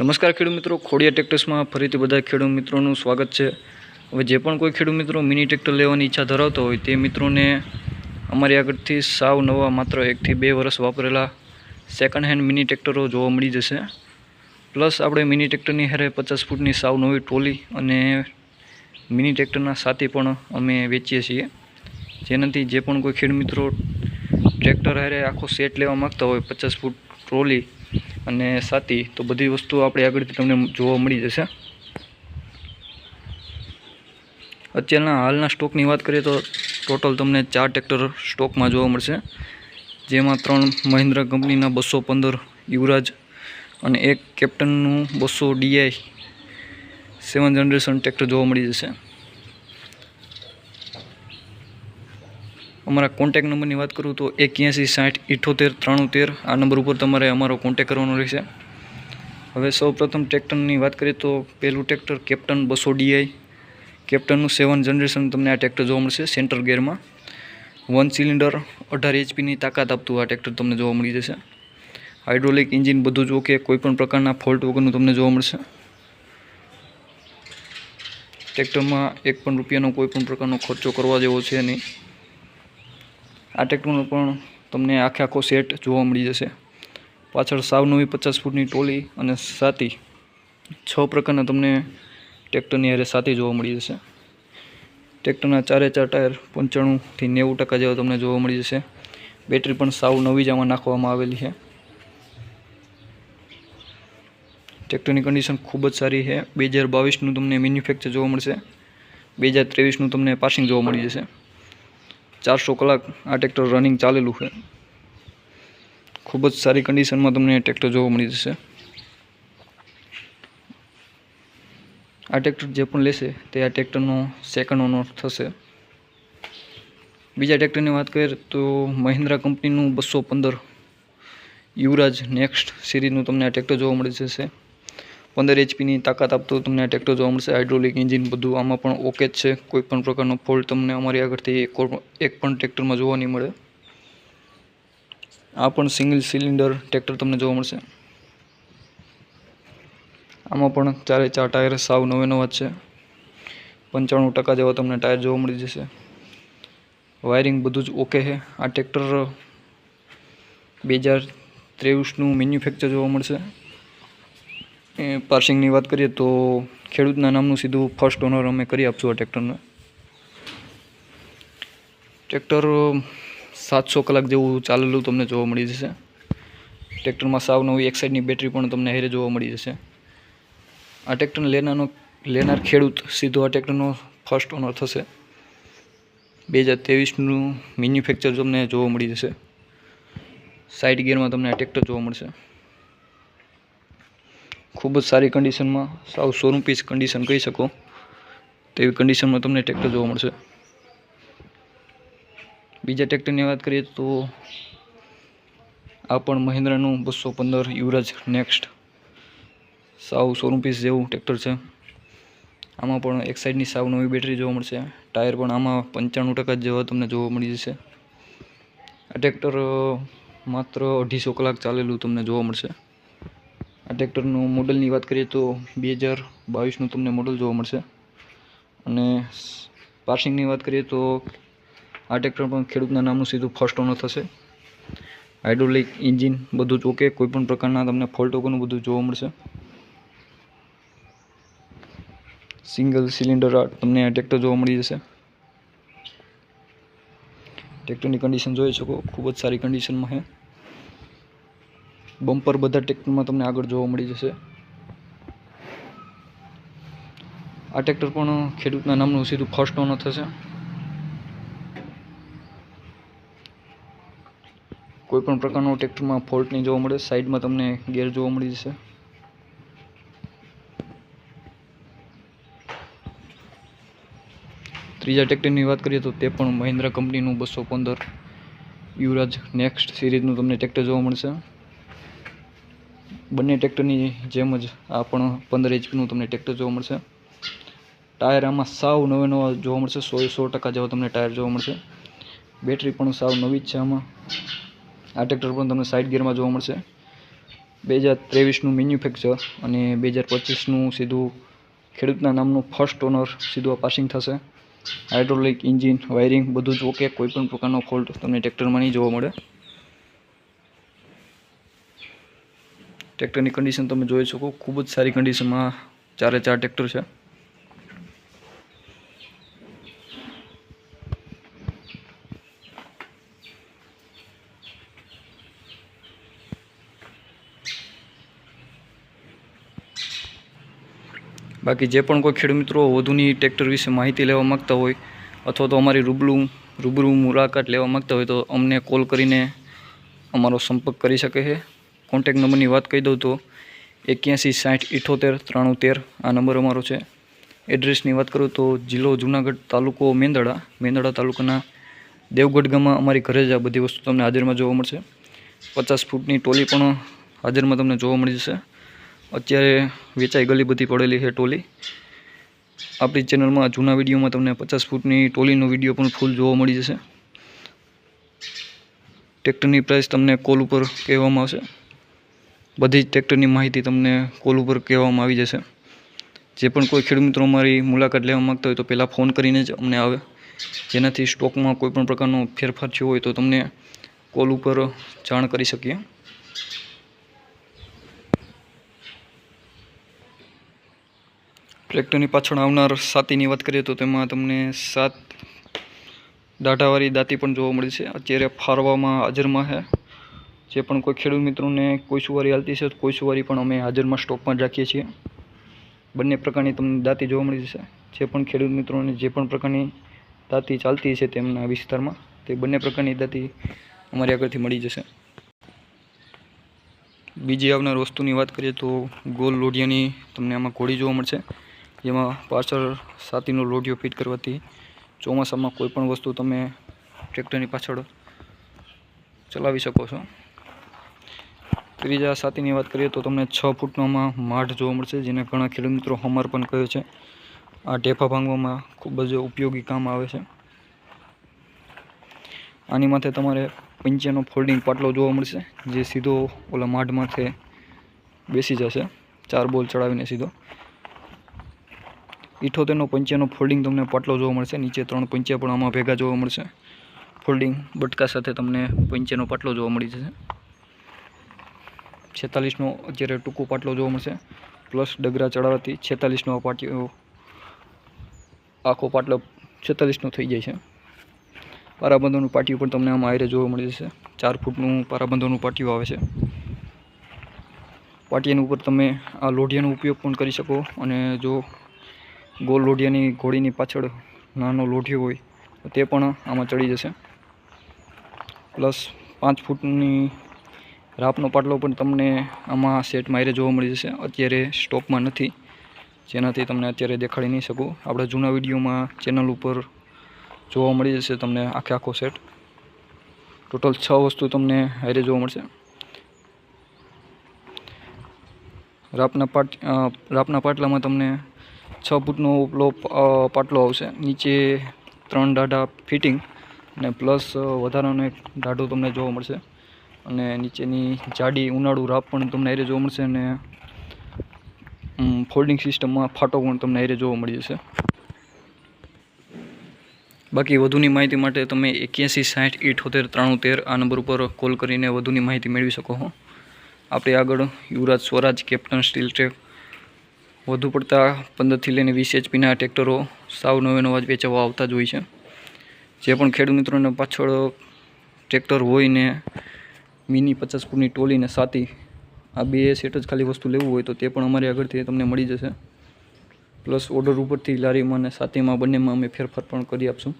નમસ્કાર ખેડૂત મિત્રો. ખોડિયા ટેક્ટર્સમાં ફરીથી બધા ખેડૂત મિત્રોનું સ્વાગત છે. હવે જે પણ કોઈ ખેડૂત મિત્રો મિની ટ્રેક્ટર લેવાની ઈચ્છા ધરાવતો હોય તે મિત્રોને અમારી આગળથી સાવ નવા માત્ર એકથી બે વર્ષ વાપરેલા સેકન્ડ હેન્ડ મિની ટ્રેક્ટરો જોવા મળી જશે. પ્લસ આપણે મિની ટ્રેક્ટરની હારે પચાસ ફૂટની સાવ નવી ટ્રોલી અને મિની ટ્રેક્ટરના સાથી પણ અમે વેચીએ છીએ. જેનાથી જે પણ કોઈ ખેડૂત મિત્રો ટ્રેક્ટર હારે આખો સેટ લેવા માગતા હોય, પચાસ ફૂટ ટ્રોલી અને સાતી, તો બધી વસ્તુ આપણે આગળથી તમને જોવા મળી જશે. અત્યારના હાલના સ્ટોકની વાત કરીએ તો ટોટલ તમને ચાર ટ્રેક્ટર સ્ટોકમાં જોવા મળશે. જેમાં ત્રણ મહિન્દ્રા કંપનીના બસો પંદર યુવરાજ અને એક કેપ્ટનનું બસો ડીઆઈ સેવન જનરેશન ટ્રેક્ટર જોવા મળી જશે. અમારા કોન્ટેક નંબરની વાત કરું તો એક્યાસી, સાઠ, ઇઠોતેર ત્રાણું તેર આ નંબર ઉપર તમારે અમારો કોન્ટેક કરવાનો રહેશે. હવે સૌ પ્રથમ ટ્રેક્ટરની વાત કરીએ તો પહેલું ટ્રેક્ટર કેપ્ટન બસો ડીઆઈ કેપ્ટનનું સેવન જનરેશન તમને આ ટ્રેક્ટર જોવા મળશે સેન્ટર ગેરમાં. વન સિલિન્ડર, અઢાર એચપીની તાકાત આપતું આ ટ્રેક્ટર તમને જોવા મળી જશે. હાઇડ્રોલિક એન્જિન બધું જ ઓકે, કોઈપણ પ્રકારના ફોલ્ટ વગરનું તમને જોવા મળશે. ટ્રેક્ટરમાં એક પણ રૂપિયાનો કોઈપણ પ્રકારનો ખર્ચો કરવા જેવો છે નહીં. આ ટ્રેક્ટરનો પણ તમને આખે આખો સેટ જોવા મળી જશે. પાછળ સાવ નવી પચાસ ફૂટની ટોલી અને સાતી છ પ્રકારના તમને ટ્રેક્ટરની હારે સાથી જોવા મળી જશે. ટ્રેક્ટરના ચારે ચાર ટાયર પંચાણુંથી નેવું ટકા જેવા તમને જોવા મળી જશે. બેટરી પણ સાવ નવી જ આમાં નાખવામાં આવેલી છે. ટ્રેક્ટરની કન્ડિશન ખૂબ જ સારી છે. બે હજાર બાવીસનું તમને મેન્યુફેક્ચર જોવા મળશે. બે હજાર ત્રેવીસનું તમને પાસિંગ જોવા મળી જશે. ચારસો કલાક આ ટ્રેક્ટર રનિંગ ચાલેલું છે. ખૂબ જ સારી કન્ડિશનમાં તમને ટ્રેક્ટર જોવા મળી જશે. આ ટ્રેક્ટર જે પણ લેશે તે આ ટ્રેક્ટરનો સેકન્ડ ઓનર થશે. બીજા ટ્રેક્ટરની વાત કરીએ તો મહિન્દ્રા કંપનીનું બસો પંદર યુવરાજ નેક્સ્ટ સિરીઝનું તમને આ ટ્રેક્ટર જોવા મળી જશે. પંદર એચપીની તાકાત આપતું તમને ટ્રેક્ટર જોવા મળશે. હાઇડ્રોલિક એન્જિન બધું આમાં પણ ઓકે જ છે. કોઈ પણ પ્રકારનો ફોલ્ટ તમને અમારી આગળથી એક પણ ટ્રેક્ટરમાં જોવા નહીં મળે. આ પણ સિંગલ સિલિન્ડર ટ્રેક્ટર તમને જોવા મળશે. આમાં પણ ચારે ચાર ટાયર સાવ નવે નવા છે. પંચાણું ટકા જેવા તમને ટાયર જોવા મળી જશે. વાયરિંગ બધું જ ઓકે છે. આ ટ્રેક્ટર બે હજાર ત્રેવીસનું મેન્યુફેક્ચર જોવા મળશે. પાર્સિંગની વાત કરીએ તો ખેડૂતના નામનું સીધું ફર્સ્ટ ઓનર અમે કરી આપશું આ ટ્રેક્ટરને ટ્રેક્ટર સાતસો કલાક જેવું ચાલેલું તમને જોવા મળી જશે. ટ્રેક્ટરમાં સાવ નવી એક સાઈડની બેટરી પણ તમને હેરે જોવા મળી જશે. આ ટ્રેક્ટરને લેનારનો, લેનાર ખેડૂત સીધો આ ટ્રેક્ટરનો ફર્સ્ટ ઓનર થશે. બે હજાર ત્રેવીસનું મેન્યુફેક્ચર તમને જોવા મળી જશે. સાઇડ ગિયરમાં તમને આ ટ્રેક્ટર જોવા મળશે. ખૂબ જ સારી કન્ડિશનમાં સાવ શોરૂમ પીસ કન્ડિશન કહી શકો. તેવી કન્ડિશનમાં તમને ટ્રેક્ટર જોવા મળશે. બીજા ટ્રેક્ટરની વાત કરીએ તો આ પણ મહિન્દ્રાનું બસો પંદર યુવરાજ નેક્સ્ટ સાવ શોરૂમ પીસ જેવું ટ્રેક્ટર છે. આમાં પણ એક સાઈડની સાવ નવી બેટરી જોવા મળશે. ટાયર પણ આમાં પંચાણું ટકા જેવા તમને જોવા મળી જશે. આ ટ્રેક્ટર માત્ર અઢીસો કલાક ચાલેલું તમને જોવા મળશે. આ ટ્રેક્ટરનું મોડલની વાત કરીએ તો બે હજાર બાવીસનું તમને મોડલ જોવા મળશે. અને પાર્સિંગની વાત કરીએ તો આ ટ્રેક્ટર પણ ખેડૂતના નામનું સીધું ફર્સ્ટ ઓનર થશે. હાઇડ્રોલિક એન્જિન બધું જ ઓકે કોઈપણ પ્રકારના તમને ફોલ્ટ વગરનું બધું જોવા મળશે. સિંગલ સિલિન્ડર તમને આ ટ્રેક્ટર જોવા મળી જશે. ટ્રેક્ટરની કન્ડિશન જોઈ શકો, ખૂબ જ સારી કન્ડિશનમાં છે. બમ્પર બધા ટ્રેક્ટરમાં તમને આગળ જોવા મળી જશે. આ ટ્રેક્ટર પણ ખેડૂતના નામનું સીધું ફર્સ્ટ ઓનર થશે. કોઈ પણ પ્રકારનો ટ્રેક્ટરમાં ફોલ્ટ નહીં જોવા મળે, સાઈડમાં તમને ગેર જોવા મળી જશે. ત્રીજા ટ્રેક્ટરની વાત કરીએ તો તે પણ મહિન્દ્રા કંપનીનું બસો પંદર યુવરાજ નેક્સ્ટ સિરીઝનું તમને ટ્રેક્ટર જોવા મળશે. બંને ટ્રેક્ટરની જેમ જ આ પણ પંદર એચપીનું તમને ટ્રેક્ટર જોવા મળશે. ટાયર આમાં સાવ નવે નવા જોવા મળશે, સો સો ટકા જેવા તમને ટાયર જોવા મળશે. બેટરી પણ સાવ નવી જ છે આમાં. આ ટ્રેક્ટર પણ તમને સાઇડ ગિયરમાં જોવા મળશે. બે હજાર ત્રેવીસનું મેન્યુફેક્ચર અને બે હજાર પચીસનું સીધું ખેડૂતના નામનું ફર્સ્ટ ઓનર સીધું આ પાસિંગ થશે. હાઇડ્રોલિક ઇન્જિન વાયરિંગ બધું જ ઓકે કોઈપણ પ્રકારનો ફોલ્ટ તમને ટ્રેક્ટરમાં નહીં જોવા મળે. ટ્રેક્ટરની કન્ડિશન તમે જોઈ શકો, ખૂબ જ સારી કન્ડિશનમાં ચારે ચાર ટ્રેક્ટર છે. બાકી જે પણ કોઈ ખેડમિત્રો વધુની ટ્રેક્ટર વિશે માહિતી લેવા માગતા હોય અથવા તો અમારી રૂબરૂ રૂબરૂ મુલાકાત લેવા માગતા હોય તો અમને કોલ કરીને અમારો સંપર્ક કરી શકે છે. કોન્ટેક નંબરની વાત કહી દઉં તો એક્યાસી, સાઠ, ઇઠોતેર ત્રાણું તેર આ નંબર અમારો છે. એડ્રેસની વાત કરું તો જિલ્લો જુનાગઢ તાલુકો મેંદડા. મેંદડા તાલુકાના દેવગઢ ગામમાં અમારી ઘરે જ આ બધી વસ્તુ તમને હાજરમાં જોવા મળશે. પચાસ ફૂટની ટોલી પણ હાજરમાં તમને જોવા મળી જશે. અત્યારે વેચાઈ ગલી બધી પડેલી છે ટોલી. આપણી ચેનલમાં જૂના વિડીયોમાં તમને પચાસ ફૂટની ટોલીનો વીડિયો પણ ફૂલ જોવા મળી જશે. ટ્રેક્ટરની પ્રાઇસ તમને કોલ ઉપર કહેવામાં આવશે. બધી જ ટ્રેક્ટરની માહિતી તમને કોલ ઉપર કહેવામાં આવી જશે. જે પણ કોઈ ખેડૂત મિત્રો અમારી મુલાકાત લેવા માગતા હોય તો પહેલાં ફોન કરીને જ અમને આવે. જેનાથી સ્ટોકમાં કોઈ પણ પ્રકારનો ફેરફાર થયો હોય તો તમને કોલ ઉપર જાણ કરી શકીએ. ટ્રેક્ટરની પાછળ આવનાર સાતીની વાત કરીએ તો તેમાં તમને સાત દાઢાવાળી દાંતી પણ જોવા મળી છે. અત્યારે ફારવામાં હાજરમાં છે. જે પણ કોઈ ખેડૂત મિત્રોને કોઈ સુવારી હાલતી છે કોઈ સુવારી પણ અમે હાજરમાં સ્ટોકમાં જ રાખીએ છીએ. બંને પ્રકારની તમને દાંતી જોવા મળી જશે. જે પણ ખેડૂત મિત્રોને જે પણ પ્રકારની દાંતી ચાલતી છે તેમના વિસ્તારમાં, તે બંને પ્રકારની દાંતી અમારી આગળથી મળી જશે. બીજી આવનાર વસ્તુની વાત કરીએ તો ગોલ લોઢિયાની તમને આમાં ઘોડી જોવા મળશે. જેમાં પાછળ સાતીનો લોઢિયો ફિટ કરવાથી ચોમાસામાં કોઈ પણ વસ્તુ તમે ટ્રેક્ટરની પાછળ ચલાવી શકો છો. ત્રીજા સાતીની વાત કરીએ તો તમને છ ફૂટનોમાં માઠ જોવા મળશે, જેને ઘણા ખેડૂત મિત્રો હમર પણ કહે છે. આ ઢેફા ભાંગવામાં ખૂબ જ ઉપયોગી કામ આવે છે. આની માથે તમારે પંચાનો ફોલ્ડિંગ પાટલો જોવા મળશે, જે સીધો ઓલા માઢ માથે બેસી જશે. ચાર બોલ ચડાવીને સીધો. ઇઠોતેરનો પંચાનો ફોલ્ડિંગ તમને પાટલો જોવા મળશે, નીચે ત્રણ પંચ્યા પણ આમાં ભેગા જોવા મળશે. ફોલ્ડિંગ બટકા સાથે તમને પંચેનો પાટલો જોવા મળી જશે. છેતાલીસનો અત્યારે ટૂંકો પાટલો જોવા મળશે. પ્લસ ડગરા ચડાવવાથી છેતાલીસનો આ પાટિયો, આખો પાટલો છેતાલીસનો થઈ જાય છે. પારાબંધોનું પાટિયું પણ તમને આમાં આયરે જોવા મળી જશે. ચાર ફૂટનું પારાબંધોનું પાટિયું આવે છે. પાટિયાની ઉપર તમે આ લોઢિયાનો ઉપયોગ પણ કરી શકો અને જો ગોલ લોઢિયાની ઘોડીની પાછળ નાનો લોઢિયો હોય, તો તે પણ આમાં ચડી જશે. પ્લસ પાંચ ફૂટની રાપનો પાટલો પણ તમને આમાં સેટમાં એરે જોવા મળી જશે. અત્યારે સ્ટોકમાં નથી. જેનાથી તમને અત્યારે દેખાડી નહીં શકું. આપણા જૂના વિડીયોમાં ચેનલ ઉપર જોવા મળી જશે તમને આખે આખો સેટ ટોટલ છ વસ્તુ તમને હારે જોવા મળશે. રાપના પાટ રાપના પાટલામાં તમને છ ફૂટનો ઉપલો પાટલો આવશે. નીચે ત્રણ દાઢા ફિટિંગ અને પ્લસ વધારાનો એક દાઢો તમને જોવા મળશે. અને નીચેની જાડી ઉનાળુ રાપ પણ તમને હારે જોવા મળશે અને ફોલ્ડિંગ સિસ્ટમમાં ફાટો પણ તમને હારે જોવા મળી જશે. બાકી વધુની માહિતી માટે તમે એક્યાસી, સાઠ, ઇઠોતેર ત્રાણું તેર આ નંબર ઉપર કોલ કરીને વધુની માહિતી મેળવી શકો છો આપણે આગળ Yuvraj Swaraj, captain steel track, વધુ પડતા પંદરથી લઈને વીસ એચપીના ટ્રેક્ટરો સાવ નવે નવા જ વેચવા આવતા જ હોય છે. જે પણ ખેડૂત મિત્રોને પાછળ ટ્રેક્ટર હોય ને મિની પચાસ ફૂટની ટોલી ને સાતી આ બે સેટ જ ખાલી વસ્તુ લેવું હોય તો તે પણ અમારી આગળથી તમને મળી જશે. પ્લસ ઓર્ડર ઉપરથી લારીમાં અને સાતીમાં બંનેમાં અમે ફેરફાર પણ કરી આપશું.